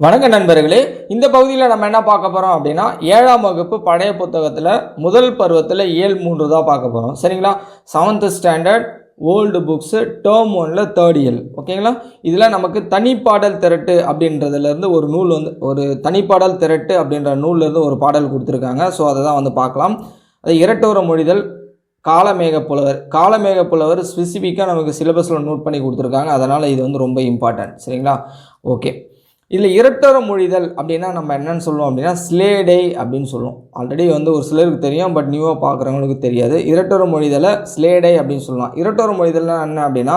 வணக்க நண்பர்களே இந்த பகுதியில் நம்ம என்ன பார்க்க போகிறோம் அப்படின்னா ஏழாம் வகுப்பு பழைய புத்தகத்தில் முதல் பருவத்தில் ஏழு மூன்று தான் பார்க்க போகிறோம் சரிங்களா? Seventh standard old books term ஒனில் தேர்ட் இயல். ஓகேங்களா? இதில் நமக்கு தனிப்பாடல் திரட்டு அப்படின்றதுலேருந்து ஒரு நூல் வந்து ஒரு தனிப்பாடல் திரட்டு அப்படின்ற நூல்லேருந்து ஒரு பாடல் கொடுத்துருக்காங்க. ஸோ அதை தான் வந்து பார்க்கலாம். அது இரட்டோர மொழிதல் காலமேக புலவர். காலமேக புலவர் ஸ்பெசிஃபிக்காக நமக்கு சிலபஸில் நோட் பண்ணி கொடுத்துருக்காங்க. அதனால் இது வந்து ரொம்ப இம்பார்ட்டன்ட் சரிங்களா? ஓகே இதில் இரட்டர மொழிதல் அப்படின்னா நம்ம என்னென்னு சொல்லுவோம் அப்படின்னா ஸ்லேடை அப்படின்னு சொல்லுவோம். ஆல்ரெடி வந்து ஒரு சிலருக்கு தெரியும் பட் நியூவாக பார்க்குறவங்களுக்கு தெரியாது. இரட்டர மொழிதலை ஸ்லேடை அப்படின்னு சொல்லலாம். இரட்டர மொழிதல்னா என்ன அப்படின்னா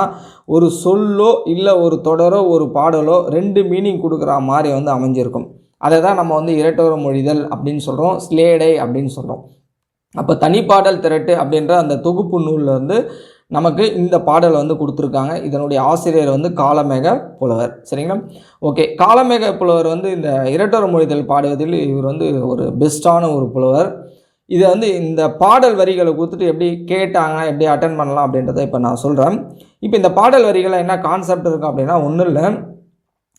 ஒரு சொல்லோ இல்லை ஒரு தொடரோ ஒரு பாடலோ ரெண்டு மீனிங் கொடுக்குற மாதிரி வந்து அமைஞ்சிருக்கும். அதை தான் நம்ம வந்து இரட்டர மொழிதல் அப்படின்னு சொல்கிறோம் ஸ்லேடை அப்படின்னு சொல்கிறோம் அப்போ தனிப்பாடல் திரட்டு அப்படின்ற அந்த தொகுப்பு நூலில் வந்து நமக்கு இந்த பாடலை வந்து கொடுத்துருக்காங்க. இதனுடைய ஆசிரியர் வந்து காலமேக புலவர். சரிங்களா? ஓகே காலமேக புலவர் வந்து இந்த இரட்டர் மொழிதல் பாடுவதில் இவர் வந்து ஒரு பெஸ்ட்டான ஒரு புலவர். இதை வந்து இந்த பாடல் வரிகளை கொடுத்துட்டு எப்படி கேட்டாங்க எப்படி அட்டன் பண்ணலாம் அப்படின்றத இப்போ நான் சொல்கிறேன் இப்போ இந்த பாடல் வரிகளை என்ன கான்செப்ட் இருக்கும் அப்படின்னா ஒன்றும் இல்லை.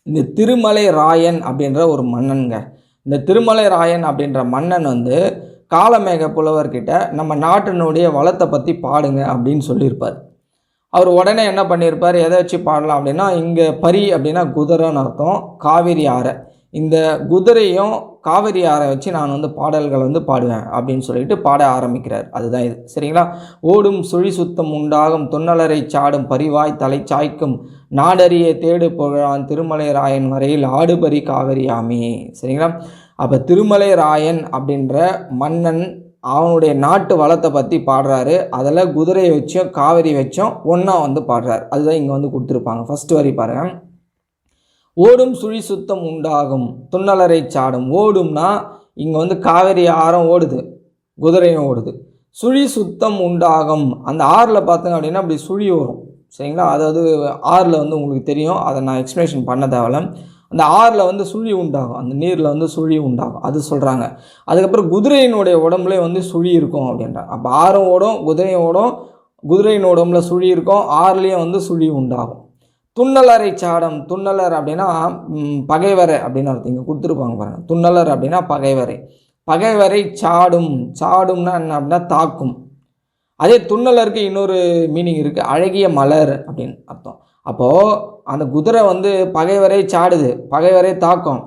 இந்த திருமலை ராயன் அப்படின்ற ஒரு மன்னனுங்க. இந்த திருமலை ராயன் அப்படின்ற மன்னன் வந்து காலமேக புலவர்கிட்ட நம்ம நாட்டினுடைய வளத்தை பற்றி பாடுங்க அப்படின்னு சொல்லியிருப்பார். அவர் உடனே என்ன பண்ணியிருப்பார்? எதை வச்சு பாடலாம் அப்படின்னா இங்கே பரி அப்படின்னா குதிரைன்னு அர்த்தம் காவிரி ஆறை. இந்த குதிரையும் காவிரி ஆறை வச்சு நான் வந்து பாடல்கள் வந்து பாடுவேன் அப்படின்னு சொல்லிட்டு பாட ஆரம்பிக்கிறார். அதுதான் இது. சரிங்களா? ஓடும் சுழி சுத்தம் உண்டாகும் துன்னலரை சாடும் பரிவாய் தலை சாய்க்கும் நாடறிய தேடு புகழான் திருமலை ராயன் வரையில் ஆடுபரி காவிரி ஆமி. சரிங்களா? அப்போ திருமலை ராயன் அப்படின்ற மன்னன் அவனுடைய நாட்டு வளத்தை பற்றி பாடுறாரு. அதில் குதிரையை வச்சும் காவிரி வச்சும் ஒன்றா வந்து பாடுறாரு. அதுதான் இங்கே வந்து கொடுத்துருப்பாங்க. ஃபஸ்ட்டு வரி பாருங்கள் ஓடும் சுழி சுத்தம் உண்டாகும் துண்ணலரை சாடும். ஓடும்னா இங்கே வந்து காவிரி ஆறம் ஓடுது குதிரையும் ஓடுது. சுழி சுத்தம் உண்டாகும். அந்த ஆறில் பார்த்தோங்க அப்படின்னா அப்படி சுழி வரும் சரிங்களா? அதாவது ஆறில் வந்து உங்களுக்கு தெரியும். அதை நான் எக்ஸ்ப்ளனேஷன் பண்ண தேவையில்ல. அந்த ஆறில் வந்து சுழி உண்டாகும். அந்த நீரில் வந்து சுழி உண்டாகும். அது சொல்கிறாங்க அதுக்கப்புறம் குதிரையினுடைய உடம்புல வந்து சுழி இருக்கும் அப்படின்றாங்க. அப்போ ஆறும் ஓடும் குதிரையும் ஓடும் குதிரையின் உடம்புல சுழி இருக்கும் ஆறுலேயும் வந்து சுழி உண்டாகும். துண்ணலரை சாடம் துண்ணலர் அப்படின்னா பகைவரை அப்படின்னு அர்த்தம். இங்கே கொடுத்துருப்பாங்க பாருங்கள் துண்ணலர் அப்படின்னா பகைவரை. பகைவரை சாடும். சாடும்னா என்ன அப்படின்னா தாக்கும். அதே துண்ணலருக்கு இன்னொரு மீனிங் இருக்குது அழகிய மலர் அப்படின்னு அர்த்தம். அப்போது அந்த குதிரை வந்து பகைவரை சாடுது பகைவரை தாக்கும்.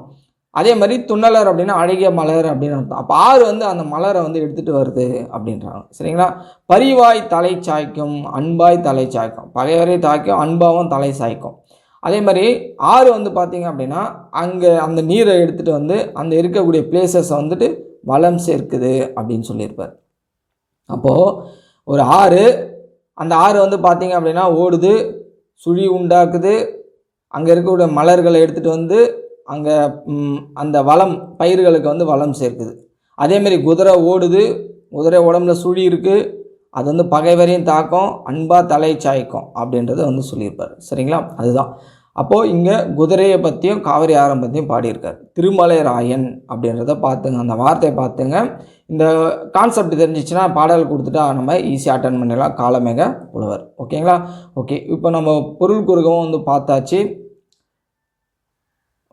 அதே மாதிரி துண்ணலர் அப்படின்னா அழகிய மலர் அப்படின்னு அர்த்தம். அப்போ ஆறு வந்து அந்த மலரை வந்து எடுத்துகிட்டு வருது அப்படின்றாங்க. சரிங்களா? பரிவாய் தலை சாய்க்கும் அன்பாய் தலை சாய்க்கும். பகைவரை தாய்க்கும் அன்பாவும் தலை சாய்க்கும். அதே மாதிரி ஆறு வந்து பார்த்தீங்க அப்படின்னா அங்கே அந்த நீரை எடுத்துகிட்டு வந்து அந்த இருக்கக்கூடிய பிளேசஸை வந்துட்டு வளம் சேர்க்குது அப்படின்னு சொல்லியிருப்பார். அப்போது ஒரு ஆறு அந்த ஆறு வந்து பார்த்திங்க அப்படின்னா ஓடுது சுழி உண்டாக்குது. அங்கே இருக்கக்கூடிய மலர்களை எடுத்துகிட்டு வந்து அங்கே அந்த வளம் பயிர்களுக்கு வந்து வளம் சேர்க்குது. அதேமாரி குதிரை ஓடுது. குதிரை உடம்புல சுழி இருக்குது அது வந்து பகைவரையும் தாக்கும் அன்பாக தலை சாய்க்கும் அப்படின்றத வந்து சொல்லியிருப்பார். சரிங்களா? அதுதான். அப்போது இங்கே குதிரையை பற்றியும் காவிரி ஆரம் பற்றியும் பாடியிருக்கார். திருமலை ராயன் அப்படின்றத பார்த்துங்க. அந்த வார்த்தையை பார்த்துங்க. இந்த கான்செப்ட் தெரிஞ்சிச்சுன்னா பாடல் கொடுத்துட்டா நம்ம ஈஸியாக அட்டன் பண்ணிடலாம். காலமேக புலவர். ஓகேங்களா ஓகே இப்போ நம்ம பொருள் குறுகவும் வந்து பார்த்தாச்சு.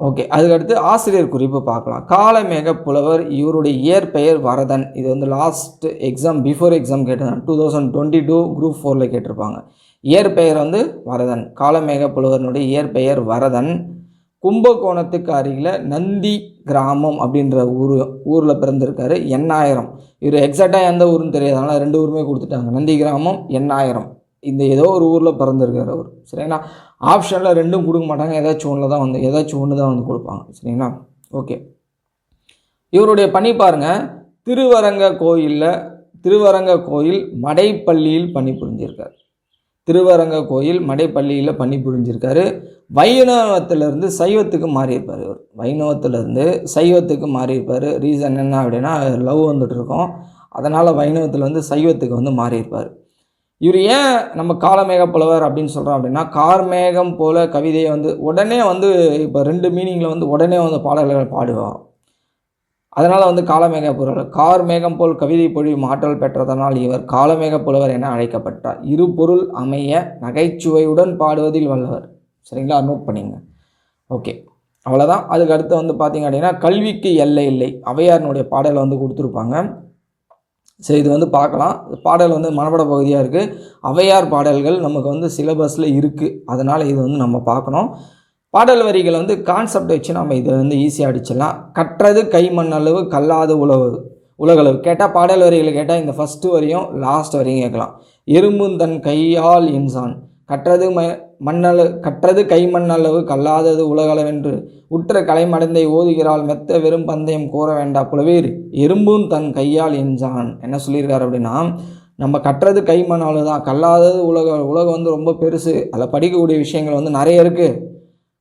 ஓகே அதுக்கடுத்து ஆசிரியர் குறிப்பு பார்க்கலாம். காலமேக புலவர் இவருடைய இயற்பெயர் வரதன். இது வந்து லாஸ்ட் எக்ஸாம் பிஃபோர் எக்ஸாம் கேட்டிருந்தாங்க. Two thousand twenty two group ஃபோரில் கேட்டிருப்பாங்க. இயற்பெயர் வந்து வரதன். காலமேக புலவரனுடைய இயற்பெயர் வரதன். கும்பகோணத்துக்கு அருகில் நந்தி கிராமம் அப்படின்ற ஊர் ஊரில் பிறந்திருக்காரு எண்ணாயிரம். இவர் எக்ஸாக்டாக எந்த ஊருன்னு தெரியாது. அதனால் ரெண்டு ஊருமே கொடுத்துட்டாங்க. நந்தி கிராமம் எண்ணாயிரம். இந்த ஏதோ ஒரு ஊரில் பிறந்திருக்கார் அவர். சரிங்களா? ஆப்ஷனில் ரெண்டும் கொடுக்க மாட்டாங்க. ஏதாச்சும் ஒன்று தான் வந்து ஏதாச்சும் ஒன்று தான் வந்து கொடுப்பாங்க. சரிங்களா? ஓகே. இவருடைய பணி பாருங்கள் திருவரங்க கோயிலில் திருவரங்க கோயில் மடைப்பள்ளியில் பணி புரிஞ்சிருக்கார். திருவரங்க கோயில் மடைப்பள்ளியில் பணி புரிஞ்சிருக்காரு. வைணவத்திலேருந்து சைவத்துக்கு மாறியிருப்பார் இவர். வைணவத்திலேருந்து சைவத்துக்கு மாறியிருப்பார். ரீசன் என்ன அப்படின்னா லவ் வந்துட்டு இருக்கோம். அதனால் வைணவத்தில் வந்து சைவத்துக்கு வந்து மாறியிருப்பார். இவர் ஏன் நம்ம காலமேக புலவர் அப்படின்னு சொல்கிறோம் அப்படின்னா கார்மேகம் போல கவிதையை வந்து உடனே வந்து இப்போ ரெண்டு மீனிங்கில் வந்து உடனே வந்து பாடல்கள் பாடுவார் அதனால் வந்து காலமேக புலவர் கார்மேகம் போல் கவிதை பொழியும் ஆற்றல் பெற்றதனால் இவர் காலமேக புலவர் என அழைக்கப்பட்டார். இரு பொருள் அமைய நகைச்சுவையுடன் பாடுவதில் வல்லவர். சரிங்களா? நோட் பண்ணிங்க. ஓகே அவ்வளோதான் அதுக்கு அடுத்து வந்து பார்த்தீங்க அப்படின்னா கல்விக்கு எல்லை இல்லை. அவையாரனுடைய பாடலை வந்து கொடுத்துருப்பாங்க. சரி இது வந்து பார்க்கலாம். பாடல் வந்து மனப்பட பகுதியாக இருக்குது அவையார் பாடல்கள் நமக்கு வந்து சிலபஸில் இருக்குது அதனால் இது வந்து நம்ம பார்க்கணும். பாடல் வரிகளை வந்து கான்செப்ட் வச்சு நம்ம இதை வந்து ஈஸியாக அடிச்சிடலாம். கற்றது கை மண்ணளவு கல்லாது உழவு உலகளவு. கேட்டால் பாடல் வரிகளை கேட்டால் இந்த ஃபஸ்ட்டு வரையும் லாஸ்ட் வரையும் கேட்கலாம். எறும்பும் தன் கையால் இன்சான் கற்றது ம மண்ணளவு கற்றது கை மண்ணளவு கல்லாதது உலகளவென்று. உற்ற கலைமடைந்தை ஓதுகிறாள் மெத்த வெறும் பந்தயம் கூற வேண்டா புலவேர் எறும்பும் தன் கையால் எஞ்சான். என்ன சொல்லியிருக்காரு அப்படின்னா நம்ம கற்றது கை அளவு தான். கல்லாதது உலக உலகம் வந்து ரொம்ப பெருசு. அதில் படிக்கக்கூடிய விஷயங்கள் வந்து நிறைய இருக்குது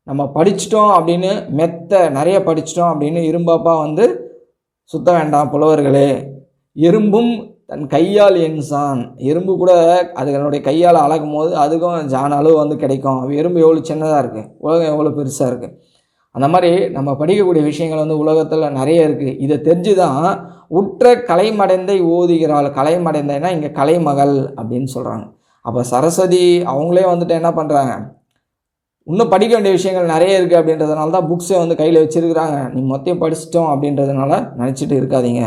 நம்ம படிச்சிட்டோம் அப்படின்னு மெத்த நிறைய படிச்சிட்டோம் அப்படின்னு இரும்பாப்பா வந்து சுத்த வேண்டாம் புலவர்களே. எறும்பும் தன் கையால் என்சான் எறும்பு கூட அதுகளுடைய கையால் அழகும் போது அதுக்கும் ஜான அளவு வந்து கிடைக்கும். எறும்பு எவ்வளோ சின்னதாக இருக்குது உலகம் எவ்வளோ பெருசாக இருக்குது அந்த மாதிரி நம்ம படிக்கக்கூடிய விஷயங்கள் வந்து உலகத்தில் நிறைய இருக்குது இதை தெரிஞ்சு தான் உற்ற கலைமடைந்தை ஓதுகிறாள். கலைமடைந்தைனா இங்கே கலைமகள் அப்படின்னு சொல்கிறாங்க அப்போ சரஸ்வதி அவங்களே வந்துட்டு என்ன பண்ணுறாங்க இன்னும் படிக்க வேண்டிய விஷயங்கள் நிறைய இருக்குது அப்படின்றதுனால தான் புக்ஸை வந்து கையில் வச்சுருக்குறாங்க. நீ மொத்தம் படிச்சிட்டோம் அப்படின்றதுனால நினச்சிட்டு இருக்காதீங்க.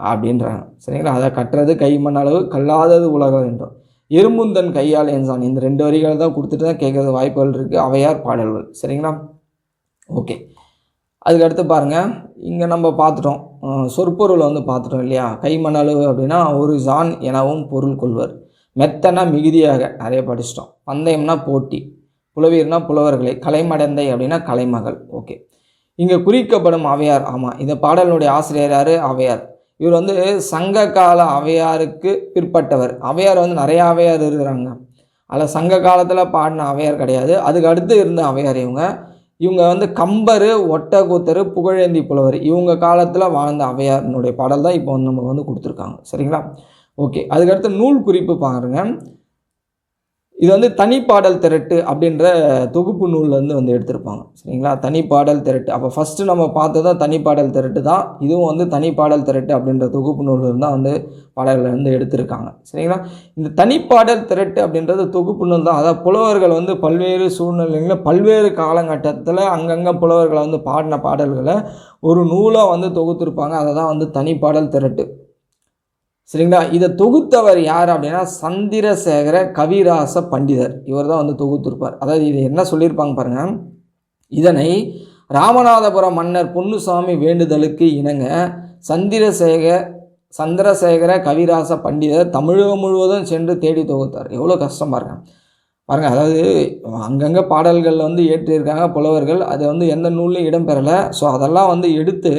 அப்படின்றாங்க. சரிங்களா? அதை கட்டுறது கை மண் அளவு கல்லாதது உலகம் என்றும். இரும்புந்தன் கையால் என்சான் இந்த ரெண்டு வரிகளை தான் கொடுத்துட்டு தான் கேட்குறது வாய்ப்புகள் இருக்குது அவையார் பாடல்கள். சரிங்களா? ஓகே. அதுக்கடுத்து பாருங்கள் இங்கே நம்ம பார்த்துட்டோம். சொற்பொருளை வந்து பார்த்துட்டோம் இல்லையா? கை மண் அளவு அப்படின்னா ஒரு ஜான் எனவும் பொருள் கொள்வர். மெத்தனா மிகுதியாக நிறைய படிச்சிட்டோம். பந்தயம்னா போட்டி. புலவீர்னா புலவர்களை. கலைமடந்தை அப்படின்னா கலைமகள். ஓகே. இங்கே குறிக்கப்படும் அவையார். ஆமாம் இந்த பாடலினுடைய ஆசிரியர் யார்? அவையார். இவர் வந்து சங்க கால அவையாருக்கு பிற்பட்டவர். அவையார் வந்து நிறைய அவையார் இருக்கிறாங்க. அதில் சங்க காலத்தில் பாடின அவையார் கிடையாது. அதுக்கு அடுத்து இருந்த அவையார் இவங்க. இவங்க வந்து கம்பர் ஒட்டக்கூத்தர் புகழேந்தி புலவர். இவங்க காலத்தில் வாழ்ந்த அவையார்னுடைய பாடல் தான் இப்போ வந்து நமக்கு வந்து கொடுத்துருக்காங்க. சரிங்களா? ஓகே. அதுக்கடுத்து நூல் குறிப்பு பாருங்க. இது வந்து தனிப்பாடல் திரட்டு அப்படின்ற தொகுப்பு நூல்லேருந்து வந்து எடுத்திருப்பாங்க. சரிங்களா? தனிப்பாடல் திரட்டு. அப்போ ஃபஸ்ட்டு நம்ம பார்த்ததும் தனிப்பாடல் திரட்டு தான். இதுவும் வந்து தனிப்பாடல் திரட்டு அப்படின்ற தொகுப்பு நூலில் தான் வந்து பாடல்கள்லேருந்து வந்து எடுத்திருக்காங்க. சரிங்களா? இந்த தனிப்பாடல் திரட்டு அப்படின்றது தொகுப்பு நூல் தான். அதாவது புலவர்கள் வந்து பல்வேறு சூழ்நிலைகளில் பல்வேறு காலகட்டத்தில் அங்கங்கே புலவர்களை வந்து பாடின பாடல்களை ஒரு நூலாக வந்து தொகுத்திருப்பாங்க. அதை தான் வந்து தனிப்பாடல் திரட்டு. சரிங்களா? இதை தொகுத்தவர் யார் அப்படின்னா சந்திரசேகர கவிராச பண்டிதர். இவர் தான் வந்து தொகுத்திருப்பார். அதாவது இது என்ன சொல்லியிருப்பாங்க பாருங்கள் இதனை ராமநாதபுரம் மன்னர் பொன்னுசாமி வேண்டுதலுக்கு இணங்க சந்திரசேகர சந்திரசேகர கவிராச பண்டிதர் தமிழகம் முழுவதும் சென்று தேடி தொகுத்தார். எவ்வளோ கஷ்டமாக இருக்கான் பாருங்கள் அதாவது அங்கங்கே பாடல்கள் வந்து ஏற்றிருக்காங்க புலவர்கள். அது வந்து எந்த நூல்லையும் இடம்பெறலை. ஸோ அதெல்லாம் வந்து எடுத்து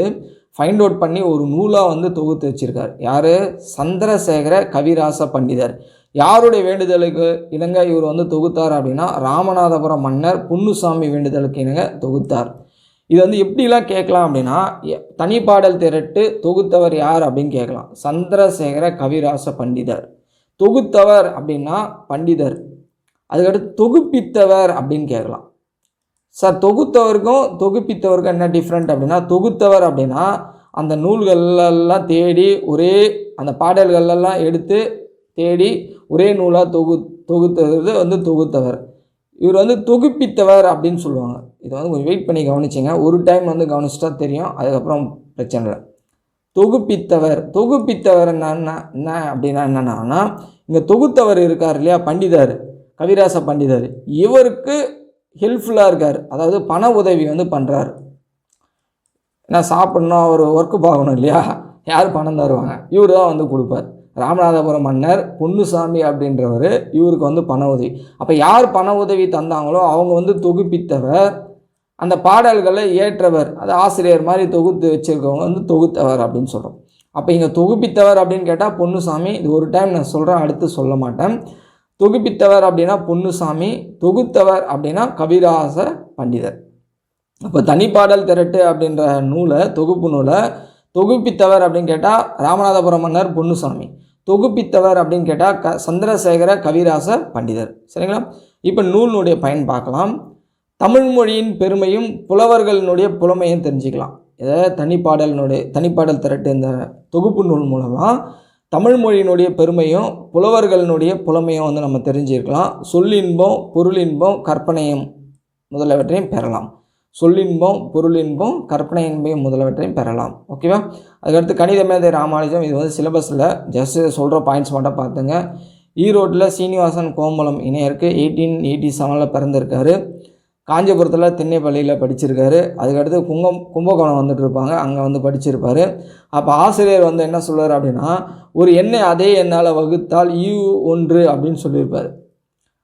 ஃபைண்ட் அவுட் பண்ணி ஒரு நூலாக வந்து தொகுத்து வச்சிருக்கார். யார்? சந்திரசேகர கவிராச பண்டிதர். யாருடைய வேண்டுதலுக்கு இணங்க இவர் வந்து தொகுத்தார் அப்படின்னா ராமநாதபுரம் மன்னர் புன்னுசாமி வேண்டுதலுக்கு இணங்க தொகுத்தார். இது வந்து எப்படிலாம் கேட்கலாம் அப்படின்னா தனிப்பாடல் திரட்டு தொகுத்தவர் யார் அப்படின்னு கேட்கலாம். சந்திரசேகர கவிராச பண்டிதர். தொகுத்தவர் அப்படின்னா பண்டிதர். அதுக்கடுத்து தொகுப்பித்தவர் அப்படின்னு கேட்கலாம். சார் தொகுத்தவருக்கும் தொகுப்பித்தவருக்கும் என்ன டிஃப்ரெண்ட் அப்படின்னா தொகுத்தவர் அப்படின்னா அந்த நூல்களெல்லாம் தேடி ஒரே அந்த பாடல்களெல்லாம் எடுத்து தேடி ஒரே நூலாக தொகு தொகுத்தது வந்து தொகுத்தவர். இவர் வந்து தொகுப்பித்தவர் அப்படின்னு சொல்லுவாங்க. இதை வந்து கொஞ்சம் வெயிட் பண்ணி கவனிச்சிங்க. ஒரு டைம் வந்து கவனிச்சிட்டா தெரியும் அதுக்கப்புறம் பிரச்சனை இல்லை. தொகுப்பித்தவர் தொகுப்பித்தவர் என்னன்னா என்ன அப்படின்னா என்னன்னா இங்கே தொகுத்தவர் இருக்கார் இல்லையா பண்டிதர் கவிராச பண்டிதர். இவருக்கு ஹெல்ப்ஃபுல்லாக இருக்கார். அதாவது பண உதவி வந்து பண்ணுறார் ஏன்னா சாப்பிட்ணும் அவர் ஒர்க்கு பார்க்கணும் இல்லையா? யார் பணம் தருவாங்க? இவர் தான் வந்து கொடுப்பார். ராமநாதபுரம் மன்னர் பொன்னுசாமி அப்படின்றவர் இவருக்கு வந்து பண உதவி. அப்போ யார் பண உதவி தந்தாங்களோ அவங்க வந்து தொகுப்பித்தவர். அந்த பாடல்களை ஏற்றவர். அது ஆசிரியர் மாதிரி தொகுத்து வச்சிருக்கவங்க வந்து தொகுத்தவர் அப்படின்னு சொல்கிறோம் அப்போ இங்கே தொகுப்பித்தவர் அப்படின்னு கேட்டால் பொன்னுசாமி இது ஒரு டைம் நான் சொல்கிறேன் அடுத்து சொல்ல மாட்டேன். தொகுப்பித்தவர் அப்படின்னா பொன்னுசாமி தொகுத்தவர் அப்படின்னா கவிராச பண்டிதர். அப்போ தனிப்பாடல் திரட்டு அப்படின்ற நூலை தொகுப்பு நூலை தொகுப்பித்தவர் அப்படின்னு கேட்டால் ராமநாதபுரம் மன்னர் பொன்னுசாமி. தொகுப்பித்தவர் அப்படின்னு கேட்டால் க சந்திரசேகர கவிராச பண்டிதர். சரிங்களா? இப்போ நூலினுடைய பயன் பார்க்கலாம். தமிழ் மொழியின் பெருமையும் புலவர்களினுடைய புலமையும் தெரிஞ்சுக்கலாம். இதை தனிப்பாடலினுடைய தனிப்பாடல் திரட்டு இந்த தொகுப்பு நூல் மூலமாக தமிழ் மொழியினுடைய பெருமையும் புலவர்களினுடைய புலமையும் வந்து நம்ம தெரிஞ்சிருக்கலாம். சொல்லின்பம் பொருளின்பம் கற்பனையும் முதலியவற்றையும் பெறலாம். சொல்லின்பம் பொருளின்பம் கற்பனை இன்பம் முதலவற்றையும் பெறலாம். ஓகேவா அதுக்கடுத்து கணித மேதை ராமானுஜம் இது வந்து சிலபஸில் ஜஸ்ட் சொல்கிற பாயிண்ட்ஸ் மட்டும் பார்த்துங்க. ஈரோட்டில் சீனிவாசன் கோம்பலம் இணையருக்கு எயிட்டீன் எயிட்டி செவனில் பிறந்திருக்காரு. காஞ்சிபுரத்தில் திண்ணைப்பள்ளியில் படிச்சிருக்காரு. அதுக்கடுத்து குங்கம் கும்பகோணம் வந்துட்டு இருப்பாங்க. அங்கே வந்து படிச்சிருப்பார். அப்போ ஆசிரியர் வந்து என்ன சொல்கிறார் அப்படின்னா ஒரு எண்ணை அதே எண்ணால் வகுத்தால் ஈ ஒன்று அப்படின்னு சொல்லியிருப்பார்.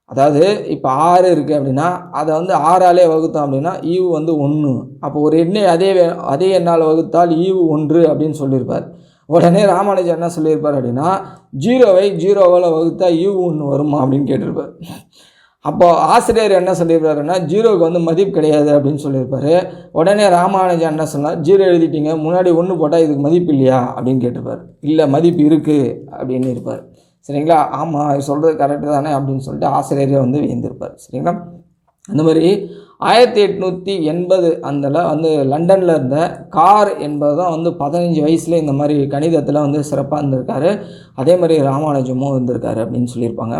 அதாவது இப்போ ஆறு இருக்குது அப்படின்னா அதை வந்து ஆறாலே வகுத்தோம் அப்படின்னா ஈவு வந்து ஒன்று அப்போ ஒரு எண்ணை அதே அதே எண்ணால் வகுத்தால் ஈவு ஒன்று அப்படின்னு சொல்லியிருப்பார். உடனே ராமானுஜர் என்ன சொல்லியிருப்பார் அப்படின்னா ஜீரோவை ஜீரோவால் வகுத்தா ஈவு ஒன்று வருமா? அப்படின்னு கேட்டிருப்பார். அப்போ ஆசிரியர் என்ன சொல்லியிருப்பாருன்னா ஜீரோவுக்கு வந்து மதிப்பு கிடையாது அப்படின்னு சொல்லியிருப்பாரு. உடனே ராமானுஜன் என்ன சொன்னால் ஜீரோ எழுதிட்டீங்க முன்னாடி ஒன்று போட்டால் இதுக்கு மதிப்பு இல்லையா அப்படின்னு கேட்டிருப்பார். இல்லை மதிப்பு இருக்குது அப்படின்னு இருப்பார். சரிங்களா? ஆமாம் இது சொல்கிறது கரெக்டு தானே அப்படின்னு சொல்லிட்டு ஆசிரியரே வந்து வியந்திருப்பார். சரிங்களா? அந்த மாதிரி ஆயிரத்தி எட்நூற்றி எண்பது அந்தில் வந்து லண்டனில் இருந்த கார் என்பது தான் வந்து பதினஞ்சு வயசுல இந்த மாதிரி கணிதத்தில் வந்து சிறப்பாக இருந்திருக்காரு. அதே மாதிரி ராமானுஜமும் இருந்திருக்காரு அப்படின்னு சொல்லியிருப்பாங்க.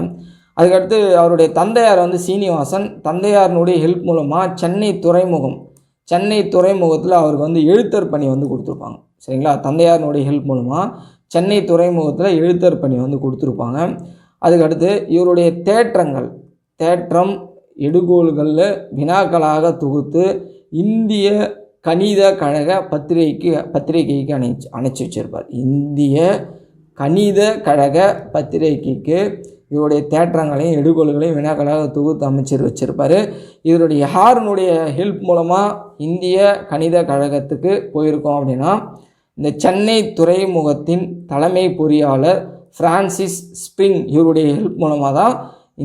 அதுக்கடுத்து அவருடைய தந்தையார் வந்து சீனிவாசன். தந்தையாரினுடைய ஹெல்ப் மூலமாக சென்னை துறைமுகம் சென்னை துறைமுகத்தில் அவருக்கு வந்து எழுத்தர் பணி வந்து கொடுத்துருப்பாங்க. சரிங்களா? தந்தையாரினுடைய ஹெல்ப் மூலமாக சென்னை துறைமுகத்தில் எழுத்தர் பணி வந்து கொடுத்துருப்பாங்க. அதுக்கடுத்து இவருடைய தேற்றங்கள் தேற்றம் எடுகோள்களில் வினாக்களாக தொகுத்து இந்திய கணித கழக பத்திரிகைக்கு பத்திரிகைக்கு அணைச்சு அணைச்சி வச்சிருப்பார். இந்திய கணித கழக பத்திரிகைக்கு இவருடைய தேற்றங்களையும் எடுகோள்களையும் வினாக்களாக தொகுத்து அமைச்சர் வச்சுருப்பார். இவருடைய ஹார்னுடைய ஹெல்ப் மூலமாக இந்திய கணித கழகத்துக்கு போயிருக்கோம் அப்படின்னா இந்த சென்னை துறைமுகத்தின் தலைமை பொறியாளர் ஃப்ரான்சிஸ் ஸ்பிரிங் இவருடைய ஹெல்ப் மூலமாக தான்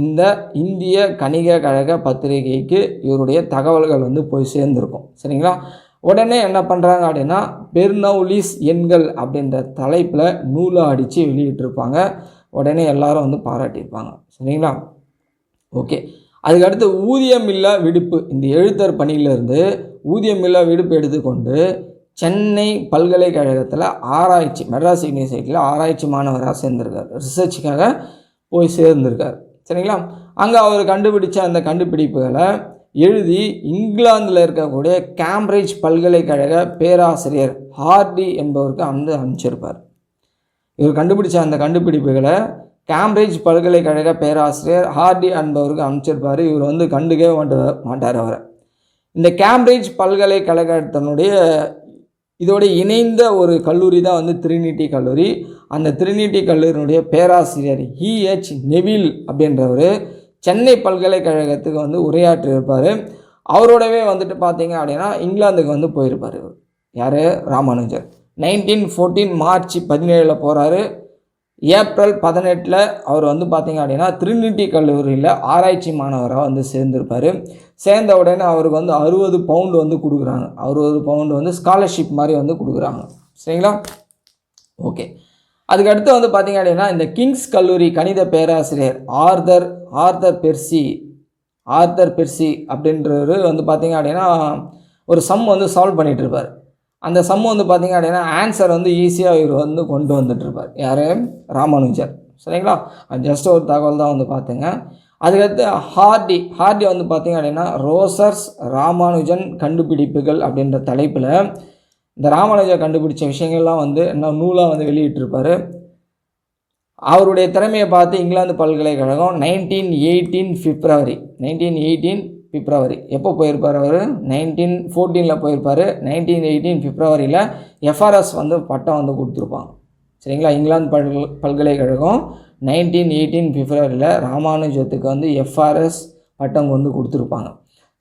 இந்த இந்திய கணிக கழக பத்திரிகைக்கு இவருடைய தகவல்கள் வந்து போய் சேர்ந்துருக்கும். சரிங்களா? உடனே என்ன பண்ணுறாங்க அப்படின்னா பெர்னௌலிஸ் எண்கள் அப்படின்ற தலைப்பில் நூலை அடித்து வெளியிட்டிருப்பாங்க. உடனே எல்லாரும் வந்து பாராட்டியிருப்பாங்க. சரிங்களா? ஓகே. அதுக்கடுத்து ஊதியமில்லா விடுப்பு. இந்த எழுத்தர் பணியிலிருந்து ஊதியமில்லா விடுப்பு எடுத்துக்கொண்டு சென்னை பல்கலைக்கழகத்தில் ஆராய்ச்சி மெட்ராஸ் யூனிவர்சிட்டியில் ஆராய்ச்சி மாணவராக சேர்ந்திருக்கார். ரிசர்ச்சுக்காக போய் சேர்ந்திருக்கார். சரிங்களா? அங்கே அவர் கண்டுபிடிச்ச அந்த கண்டுபிடிப்புகளை எழுதி இங்கிலாந்தில் இருக்கக்கூடிய கேம்பிரிட்ஜ் பல்கலைக்கழக பேராசிரியர் ஹார்டி என்பவருக்கு வந்து அனுப்பிச்சிருப்பார். இவர் கண்டுபிடிச்ச அந்த கண்டுபிடிப்புகளை கேம்பிரிட்ஜ் பல்கலைக்கழக பேராசிரியர் ஹார்டி அன்பவருக்கு அனுப்பிச்சிருப்பார். இவர் வந்து கண்டுக்கவே மாட்டார் மாட்டார் அவரை. இந்த கேம்பிரிட்ஜ் பல்கலைக்கழகத்தினுடைய இதோட இணைந்த ஒரு கல்லூரி தான் வந்து திரினிட்டி கல்லூரி. அந்த திரினிட்டி கல்லூரியினுடைய பேராசிரியர் ஹிஹெச் நெவில் அப்படின்றவர் சென்னை பல்கலைக்கழகத்துக்கு வந்து உரையாற்றியிருப்பார். அவரோடவே வந்துட்டு பார்த்தீங்க அப்படின்னா இங்கிலாந்துக்கு வந்து போயிருப்பார் இவர். யார்? ராமானுஜர். நைன்டீன் ஃபோர்டீன் மார்ச் பதினேழில் போகிறாரு ஏப்ரல் பதினெட்டில் அவர் வந்து பார்த்திங்க அப்படின்னா திருநிட்டி கல்லூரியில் ஆராய்ச்சி மாணவராக வந்து சேர்ந்திருப்பார். சேர்ந்த உடனே அவருக்கு வந்து அறுபது பவுண்டு வந்து கொடுக்குறாங்க. அறுபது பவுண்டு வந்து ஸ்காலர்ஷிப் மாதிரி வந்து கொடுக்குறாங்க. சரிங்களா? ஓகே. அதுக்கடுத்து வந்து பார்த்திங்க அப்படின்னா இந்த கிங்ஸ் கல்லூரி கணித பேராசிரியர் Arthur Arthur Percy Arthur Percy அப்படின்றவர் வந்து பார்த்திங்க அப்படின்னா ஒரு சம் வந்து சால்வ் பண்ணிகிட்டு இருப்பார். அந்த சம் வந்து பார்த்திங்க அப்படின்னா ஆன்சர் வந்து ஈஸியாக இவர் வந்து கொண்டு வந்துட்டுருப்பார். யார்? ராமானுஜர். சரிங்களா? ஜஸ்ட் ஒரு தகவல் தான் வந்து பார்த்துங்க அதுக்கடுத்து ஹார்டி. ஹார்டி வந்து பார்த்திங்க அப்படின்னா ரோசர்ஸ் ராமானுஜன் கண்டுபிடிப்புகள் அப்படின்ற தலைப்பில் இந்த ராமானுஜர் கண்டுபிடிச்ச விஷயங்கள்லாம் வந்து என்ன நூலாக வந்து வெளியிட்டிருப்பார். அவருடைய திறமையை பார்த்து இங்கிலாந்து பல்கலைக்கழகம் நைன்டீன் எயிட்டீன் பிப்ரவரி நைன்டீன் எயிட்டீன் பிப்ரவரி. எப்போ போயிருப்பார் அவர்? நைன்டீன் ஃபோர்டீனில் போயிருப்பார். நைன்டீன் எயிட்டீன் பிப்ரவரியில் எஃப்ஆர்எஸ் வந்து பட்டம் வந்து கொடுத்துருப்பாங்க. சரிங்களா? இங்கிலாந்து பல் பல்கலைக்கழகம் நைன்டீன் எயிட்டீன் பிப்ரவரியில் ராமானுஜத்துக்கு வந்து எஃப்ஆர்எஸ் பட்டம் வந்து கொடுத்துருப்பாங்க.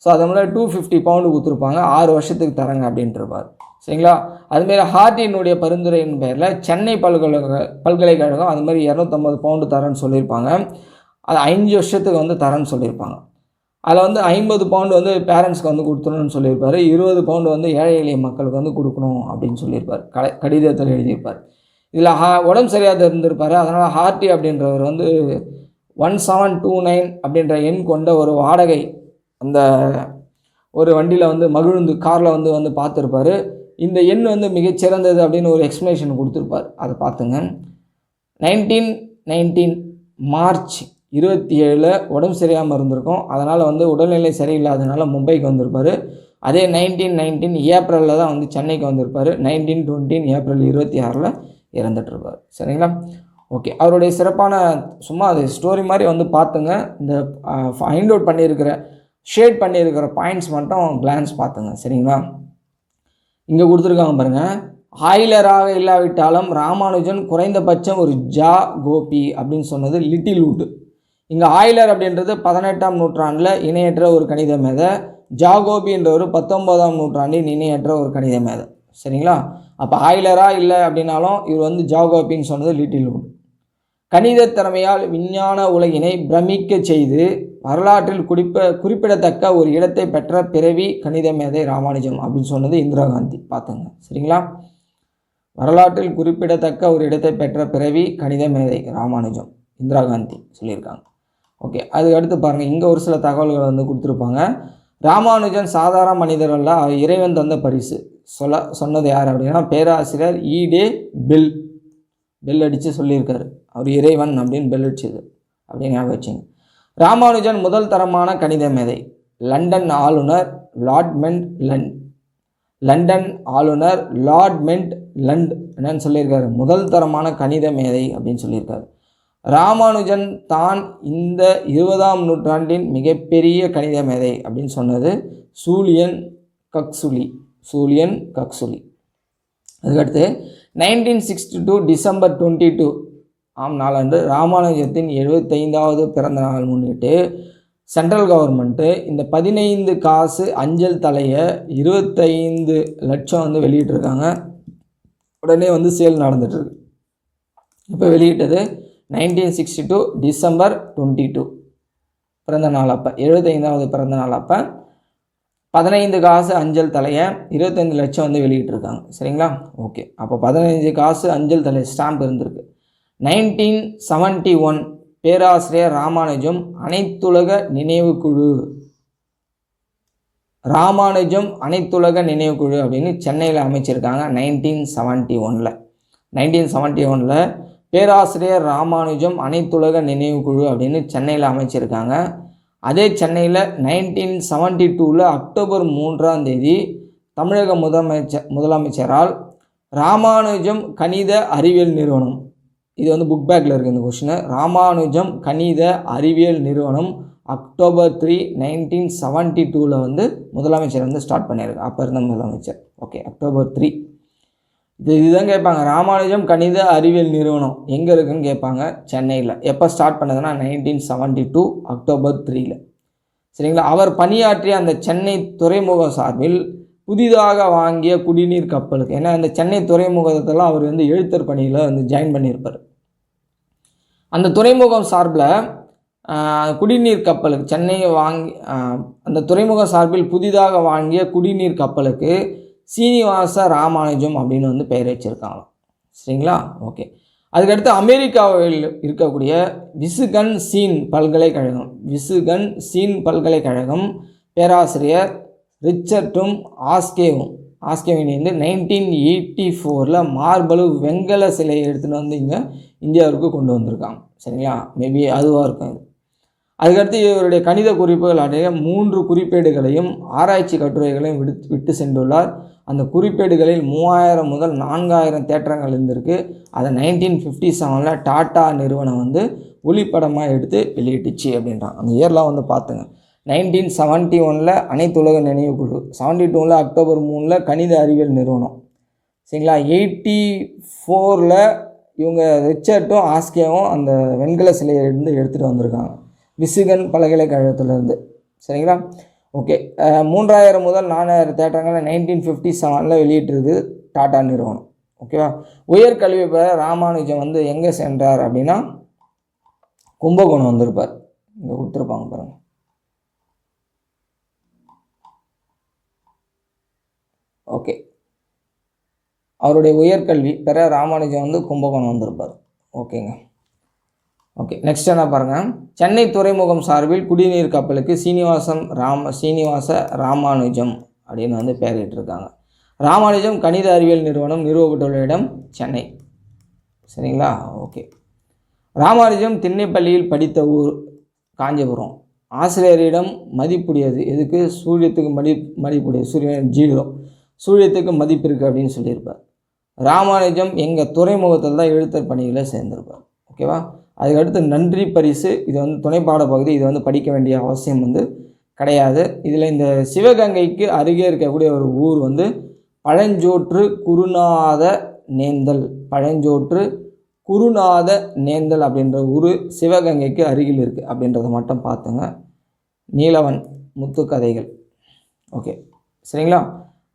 ஸோ அதை மாதிரி டூ ஃபிஃப்டி பவுண்டு கொடுத்துருப்பாங்க. ஆறு வருஷத்துக்கு தரங்க அப்படின்ட்டுருப்பார். சரிங்களா? அதுமாரி ஹார்டினுடைய பரிந்துரையின் பேரில் சென்னை பல்கலைக்கழக பல்கலைக்கழகம் அது மாதிரி இரநூத்தம்பது பவுண்டு தரேன்னு சொல்லியிருப்பாங்க. அது அஞ்சு வருஷத்துக்கு வந்து தரேன்னு சொல்லியிருப்பாங்க. அதில் வந்து ஐம்பது பவுண்டு வந்து பேரண்ட்ஸ்க்கு வந்து கொடுத்துடணும்னு சொல்லியிருப்பார். இருபது பவுண்டு வந்து ஏழை எளிய மக்களுக்கு வந்து கொடுக்கணும் அப்படின்னு சொல்லியிருப்பார். கலை கடிதத்தில் எழுதியிருப்பார். இதில் ஹா உடம்பு சரியாக இருந்திருப்பார். அதனால் ஹார்டி அப்படின்றவர் வந்து ஒன் செவன் டூ நைன் அப்படின்ற எண் கொண்ட ஒரு வாடகை அந்த ஒரு வண்டியில் வந்து மகிழ்ந்து காரில் வந்து வந்து பார்த்துருப்பாரு. இந்த எண் வந்து மிகச்சிறந்தது அப்படின்னு ஒரு எக்ஸ்ப்ளனேஷன் கொடுத்துருப்பார். அதை பார்த்துங்க. நைன்டீன் நைன்டீன் மார்ச் இருபத்தி ஏழில் உடம்பு சரியாமல் இருந்திருக்கும். அதனால் வந்து உடல்நிலை சரியில்லாதனால மும்பைக்கு வந்திருப்பார். அதே நைன்டீன் நைன்டீன் ஏப்ரலில் தான் வந்து சென்னைக்கு வந்திருப்பார். நைன்டீன் டுவெண்ட்டீன் ஏப்ரல் இருபத்தி ஆறில் இறந்துட்டுருப்பார். சரிங்களா? ஓகே. அவருடைய சிறப்பான சும்மா அது ஸ்டோரி மாதிரி வந்து பார்த்துங்க. இந்த ஃபைண்ட் அவுட் பண்ணியிருக்கிற ஷேட் பண்ணியிருக்கிற பாயிண்ட்ஸ் மட்டும் கிளான்ஸ் பார்த்துங்க. சரிங்களா? இங்கே கொடுத்துருக்காங்க பாருங்கள் ஆயிலராக இல்லாவிட்டாலும் ராமானுஜன் குறைந்தபட்சம் ஒரு ஜா கோபி அப்படின்னு சொன்னது லிட்டில் உட் இங்கே ஆயிலர் அப்படின்றது பதினெட்டாம் நூற்றாண்டில் இணையற்ற ஒரு கணித மேதை ஜாகோபின்ற ஒரு பத்தொன்பதாம் நூற்றாண்டின் இணையற்ற ஒரு கணித மேதை சரிங்களா? அப்போ ஆயிலரா இல்லை அப்படின்னாலும் இவர் வந்து ஜாகோபின்னு சொன்னது லிட்டில் வுட். கணித திறமையால் விஞ்ஞான உலகினை பிரமிக்க செய்து வரலாற்றில் குறிப்ப குறிப்பிடத்தக்க ஒரு இடத்தை பெற்ற பிறவி கணித மேதை ராமானுஜம் அப்படின்னு சொன்னது இந்திரா காந்தி. பார்த்துங்க. சரிங்களா? வரலாற்றில் குறிப்பிடத்தக்க ஒரு இடத்தை பெற்ற பிறவி கணித மேதை ராமானுஜம். இந்திரா காந்தி சொல்லியிருக்காங்க. ஓகே அதுக்கு அடுத்து பாருங்கள் இங்கே ஒரு சில தகவல்கள் வந்து கொடுத்துருப்பாங்க. ராமானுஜன் சாதாரண மனிதர் அல்ல அவர் இறைவன் தந்த பரிசு. சொல்ல சொன்னது யார் அப்படின்னா பேராசிரியர் ஈடே பெல். பெல் அடித்து சொல்லியிருக்காரு. அவர் இறைவன் அப்படின்னு பெல் அடிச்சது. அப்படின்னு ஞாபகம் வச்சுங்க. ராமானுஜன் முதல் தரமான கணித மேதை. லண்டன் ஆளுநர் லார்ட்மெண்ட் லண்ட் லண்டன் ஆளுநர் லார்ட்மெண்ட் லண்ட் என்னன்னு சொல்லியிருக்காரு. முதல் தரமான கணித மேதை அப்படின்னு சொல்லியிருக்காரு. ராமானுஜன் தான் இந்த இருபதாம் நூற்றாண்டின் மிகப்பெரிய கணித மேதை அப்படின்னு சொன்னது சூலியன் கக்சுலி. சூலியன் கக்சுலி. அதுக்கடுத்து nineteen sixty two December twenty two ஆம் நாளன்று ராமானுஜத்தின் எழுபத்தைந்தாவது பிறந்த நாள் முன்னிட்டு சென்ட்ரல் கவர்மெண்ட்டு இந்த பதினைந்து காசு அஞ்சல் தலையை இருபத்தைந்து லட்சம் வந்து வெளியிட்டிருக்காங்க. உடனே வந்து சேல் நடந்துட்டுருக்கு. இப்போ வெளியிட்டது nineteen sixty two December twenty two. பிறந்த நாள் அப்போ எழுபத்தைந்தாவது பிறந்த நாள் அப்போ பதினைந்து காசு அஞ்சல் தலையை இருபத்தைந்து லட்சம் வந்து வெளியிட்டிருக்காங்க. சரிங்களா? ஓகே. அப்போ பதினைஞ்சு காசு அஞ்சல் தலை ஸ்டாம்ப் இருந்திருக்கு. நைன்டீன் செவன்ட்டி ஒன் பேராசிரியர் ராமானுஜம் அனைத்துலக நினைவுக்குழு ராமானுஜம் அனைத்துலக நினைவுக்குழு அப்படின்னு சென்னையில் அமைச்சிருக்காங்க நைன்டீன் செவன்ட்டி ஒனில். நைன்டீன் செவன்ட்டி ஒனில் பேராசிரியர் ராமானுஜம் அனைத்துலக நினைவுக்குழு அப்படின்னு சென்னையில் அமைச்சிருக்காங்க. அதே சென்னையில் நைன்டீன் செவன்ட்டி டூவில் அக்டோபர் மூன்றாம் தேதி தமிழக முதலமைச்சர் முதலமைச்சரால் ராமானுஜம் கணித அறிவியல் நிறுவனம். இது வந்து புக் பேக்கில் இருக்குது இந்த கொஷினு ராமானுஜம் கணித அறிவியல் நிறுவனம் அக்டோபர் த்ரீ நைன்டீன் செவன்ட்டி டூவில் வந்து முதலமைச்சர் வந்து ஸ்டார்ட் பண்ணியிருக்கு. அப்போ இருந்த முதலமைச்சர். ஓகே அக்டோபர் த்ரீ இதுதான் கேட்பாங்க. ராமானுஜம் கணித அறிவியல் நிறுவனம். எங்கே இருக்குன்னு கேட்பாங்க. சென்னையில். எப்போ ஸ்டார்ட் பண்ணதுன்னா நைன்டீன் செவன்டி டூ அக்டோபர் த்ரீல சரிங்களா? அவர் பணியாற்றிய அந்த சென்னை துறைமுக சார்பில் புதிதாக வாங்கிய குடிநீர் கப்பலுக்கு. ஏன்னா அந்த சென்னை துறைமுகத்தெல்லாம் அவர் வந்து எழுத்தர் பணியில் வந்து ஜாயின் பண்ணியிருப்பார். அந்த துறைமுகம் சார்பில் குடிநீர் கப்பலுக்கு சென்னையை வாங்கி அந்த துறைமுகம் சார்பில் புதிதாக வாங்கிய குடிநீர் கப்பலுக்கு சீனிவாச ராமானுஜம் அப்படின்னு வந்து பெயர் வச்சுருக்காங்களாம். சரிங்களா? ஓகே. அதுக்கடுத்து அமெரிக்காவில் இருக்கக்கூடிய விசுகன் சீன் பல்கலைக்கழகம். விசுகன் சீன் பல்கலைக்கழகம் பேராசிரியர் ரிச்சர்டும் ஆஸ்கேவும். ஆஸ்கேவின் வந்து நைன்டீன் எயிட்டி ஃபோரில் மார்பளு வெங்கல சிலையை எடுத்துகிட்டு வந்து இங்கே இந்தியாவிற்கு கொண்டு வந்திருக்காங்க. சரிங்களா? மேபி அதுவாக இருக்கும் இது. அதுக்கடுத்து இவருடைய கணித குறிப்புகள் அடைய மூன்று குறிப்பேடுகளையும் ஆராய்ச்சி கட்டுரைகளையும் விடு விட்டு சென்றுள்ளார். அந்த குறிப்பேடுகளில் மூவாயிரம் முதல் நான்காயிரம் தேற்றங்கள் இருந்திருக்கு. அதை நைன்டீன் ஃபிஃப்டி செவனில் டாட்டா நிறுவனம் வந்து ஒளிப்படமாக எடுத்து வெளியிட்டுச்சு அப்படின்றான் அந்த இயர்லாம் வந்து பார்த்துங்க நைன்டீன் செவன்ட்டி ஒனில் அனைத்துலக நினைவுக்குழு செவன்ட்டி டூவில் அக்டோபர் மூணில் கணித அறிவியல் நிறுவனம். சரிங்களா? எயிட்டி ஃபோரில் இவங்க ரிச்சர்ட்டும் ஆஸ்கேவும் அந்த வெண்கல சிலையை இருந்து எடுத்துகிட்டு வந்திருக்காங்க. விசுகன் பல்கலைக்கழகத்திலேருந்து. சரிங்களா? ஓகே மூன்றாயிரம் முதல் நாலாயிரம் தேட்டரங்களை நைன்டீன் ஃபிஃப்டி செவனில் வெளியிட்டிருக்கு டாடா நிறுவனம். ஓகேவா உயர்கல்வி பெற ராமானுஜம் வந்து எங்கே சென்றார் அப்படின்னா கும்பகோணம் வந்திருப்பார். இங்கே கொடுத்துருப்பாங்க பாருங்கள் ஓகே அவருடைய உயர்கல்வி பெற ராமானுஜம் வந்து கும்பகோணம் வந்திருப்பார். ஓகேங்க ஓகே நெக்ஸ்ட் என்ன பாருங்கள் சென்னை துறைமுகம் சார்பில் குடிநீர் கப்பலுக்கு சீனிவாசம் ராம சீனிவாச ராமானுஜம் அப்படின்னு வந்து பெயரிட்டிருக்காங்க ராமானுஜம் கணித அறிவியல் நிறுவனம் நிறுவப்பட்டுள்ள இடம் சென்னை. சரிங்களா? ஓகே ராமானுஜம் திண்ணைப்பள்ளியில் படித்த ஊர் காஞ்சிபுரம். ஆசிரியரிடம் மதிப்புடையது எதுக்கு? சூரியத்துக்கு மதி மதிப்புடையது. சூரியன் ஜீரோ. சூரியத்துக்கு மதிப்பு இருக்குது அப்படின்னு சொல்லியிருப்பார். ராமானுஜம் எங்கள் துறைமுகத்தில் தான் எழுத்தர் பணிகளை சேர்ந்திருப்பார். ஓகேவா அதுக்கடுத்து நன்றி பரிசு இது வந்து துணைப்பாட பகுதி இது வந்து படிக்க வேண்டிய அவசியம் வந்து கிடையாது. இதில் இந்த சிவகங்கைக்கு அருகே இருக்கக்கூடிய ஒரு ஊர் வந்து பழஞ்சோற்று குருநாத நேந்தல். பழஞ்சோற்று குருநாத நேந்தல் அப்படின்ற ஊர் சிவகங்கைக்கு அருகில் இருக்குது அப்படின்றத மட்டும் பார்த்துங்க. நீலவன் முத்துக்கதைகள் ஓகே. சரிங்களா?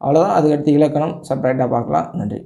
அவ்வளோதான் அதுக்கடுத்து இலக்கணம் செப்பரேட்டாக பார்க்கலாம். நன்றி.